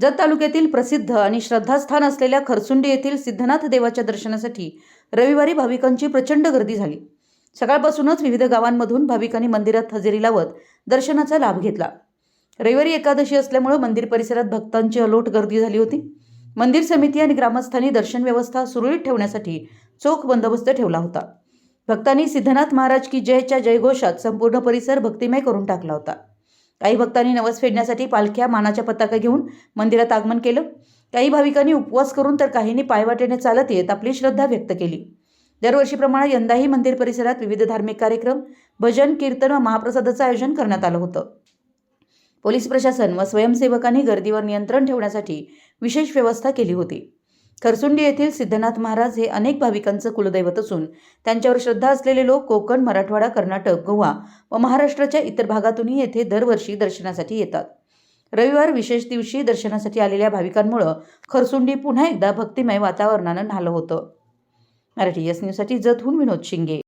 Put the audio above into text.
जत तालुक्यातील प्रसिद्ध आणि श्रद्धास्थान असलेल्या खरसुंडी येथील सिद्धनाथ देवाच्या दर्शनासाठी रविवारी भाविकांची प्रचंड गर्दी झाली. सकाळपासूनच विविध गावांमधून भाविकांनी मंदिरात हजेरी लावत दर्शनाचा लाभ घेतला. रविवारी एकादशी असल्यामुळे मंदिर परिसरात भक्तांची अलोट गर्दी झाली होती. मंदिर समिती आणि ग्रामस्थांनी दर्शन व्यवस्था सुरळीत ठेवण्यासाठी चोख बंदोबस्त ठेवला होता. भक्तांनी सिद्धनाथ महाराज की जयच्या जयघोषात संपूर्ण परिसर भक्तिमय करून टाकला होता. काही भक्तांनी नवस फेडण्यासाठी पालख्या मानाच्या पताका घेऊन मंदिरात आगमन केलं. काही भाविकांनी उपवास करून तर काहींनी पायवाटेने चालत येत आपली श्रद्धा व्यक्त केली. दरवर्षीप्रमाणे यंदाही मंदिर परिसरात विविध धार्मिक कार्यक्रम भजन कीर्तन व महाप्रसादाचं आयोजन करण्यात आलं होतं. पोलीस प्रशासन व स्वयंसेवकांनी गर्दीवर नियंत्रण ठेवण्यासाठी विशेष व्यवस्था केली होती. खरसुंडी येथील सिद्धनाथ महाराज हे अनेक भाविकांचं कुलदैवत असून त्यांच्यावर श्रद्धा असलेले लोक कोकण मराठवाडा कर्नाटक गोवा व महाराष्ट्राच्या इतर भागातूनही येथे दरवर्षी दर्शनासाठी येतात. रविवार विशेष दिवशी दर्शनासाठी आलेल्या भाविकांमुळं खरसुंडी पुन्हा एकदा भक्तिमय वातावरणानं न्हालं होतं. मराठी एस न्यूजसाठी जतहून विनोद शिंगे.